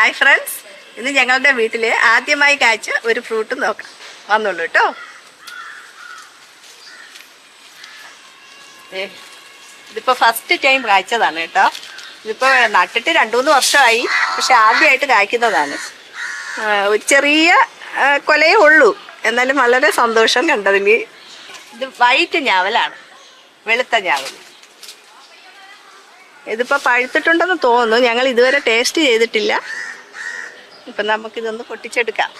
Hi friends ഇന്ന് ഞങ്ങളുടെ വീട്ടിൽ ആദ്യമായി കാഴ്ച ഒരു ഫ്രൂട്ട് നോക്കാം. വന്നുള്ളൂ കേട്ടോ. ഏ, ഇതിപ്പോ ഫസ്റ്റ് ടൈം കായ്ച്ചതാണ് കേട്ടോ. ഇതിപ്പോ നട്ടിട്ട് രണ്ടു മൂന്ന് വർഷമായി. പക്ഷെ ആദ്യമായിട്ട് കായ്ക്കുന്നതാണ്. ഒരു ചെറിയ കൊലയേ ഉള്ളൂ. എന്നാലും വളരെ സന്തോഷം കണ്ടതിന്. ഇത് വൈറ്റ് ഞാവലാണ്. വെളുത്ത ഞാവൽ. ഇതിപ്പോ പഴുത്തിട്ടുണ്ടെന്ന് തോന്നുന്നു. ഞങ്ങൾ ഇതുവരെ ടേസ്റ്റ് ചെയ്തിട്ടില്ല. ഇപ്പൊ നമുക്കിതൊന്ന് പൊട്ടിച്ചെടുക്കാം.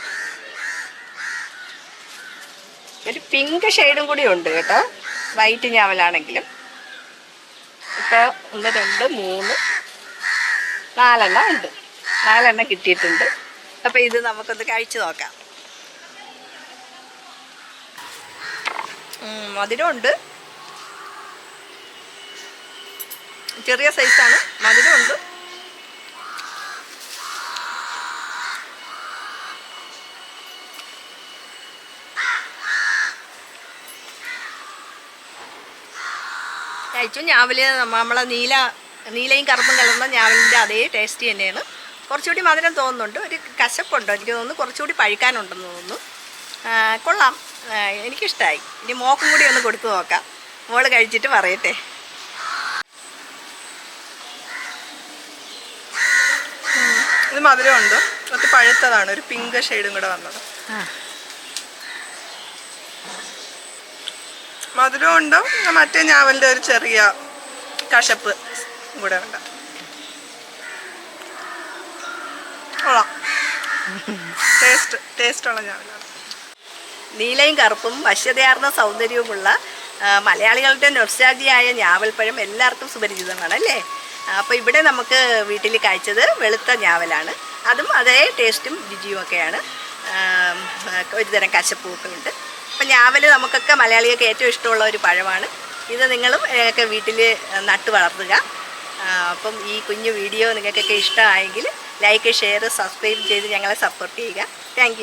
ഒരു പിങ്ക് ഷെയ്ഡും കൂടി ഉണ്ട് കേട്ടോ. വൈറ്റ് ഞാവലാണെങ്കിലും. ഇപ്പോൾ ഒന്ന് രണ്ട് മൂന്ന് നാലെണ്ണം ഉണ്ട്. നാലെണ്ണം കിട്ടിയിട്ടുണ്ട്. അപ്പൊ ഇത് നമുക്കൊന്ന് കഴിച്ചു നോക്കാം. മധുരമുണ്ട് ചെറിയ സൈസാണ് മധുരമുണ്ട് കഴിച്ചു. ഞാവൽ നമ്മളെ നീല നീലയും കറുപ്പും കലർന്ന ഞാവലിന്റെ അതേ ടേസ്റ്റ് തന്നെയാണ്. കുറച്ചുകൂടി മധുരം തോന്നുന്നുണ്ട്. ഒരു കശപ്പുണ്ടോ. എനിക്ക് തോന്നുന്നു കുറച്ചുകൂടി പഴുക്കാനുണ്ടെന്ന് തോന്നുന്നു. കൊള്ളാം. എനിക്കിഷ്ടമായി ഇനി മോക്കും കൂടി ഒന്ന് കൊടുത്തു നോക്കാം. മോൾ കഴിച്ചിട്ട് പറയട്ടെ. ഇത് മധുരമുണ്ട്. കുറച്ച് പഴുത്തതാണ്. ഒരു പിങ്ക് ഷെയ്ഡും കൂടെ വന്നത്. മധുരമുണ്ട് ഉണ്ടാവും. മറ്റേ ഞാവലിന്റെ ഒരു ചെറിയ കഷപ്പ് കൂടെ ഉണ്ടാവും ടേസ്റ്റ് ടേസ്റ്റുള്ള ഞാവലാണ്. നീലയും കറുപ്പും വശ്യതയാർന്ന സൗന്ദര്യവുമുള്ള മലയാളികളുടെ നൊസ്റ്റാജിയായ ഞാവൽപ്പഴം എല്ലാവർക്കും സുപരിചിതമാണ് അല്ലേ? അപ്പോൾ ഇവിടെ നമുക്ക് വീട്ടിൽ കഴിച്ചത് വെളുത്ത ഞാവലാണ്. അതും അതേ ടേസ്റ്റും രുചിയും ഒക്കെയാണ്. ഒരുതരം ഒരു തരം കശപ്പുമൊക്കെ അപ്പം ഞാവൽ നമുക്കൊക്കെ മലയാളികൾക്ക് ഏറ്റവും ഇഷ്ടമുള്ള ഒരു പഴമാണ്. ഇത് നിങ്ങളും ഒക്കെ വീട്ടിൽ നട്ടു വളർത്തുക. അപ്പം ഈ കുഞ്ഞു വീഡിയോ നിങ്ങൾക്കൊക്കെ ഇഷ്ടമായെങ്കിൽ ലൈക്ക് ഷെയർ സബ്സ്ക്രൈബ് ചെയ്ത് ഞങ്ങളെ സപ്പോർട്ട് ചെയ്യുക. താങ്ക്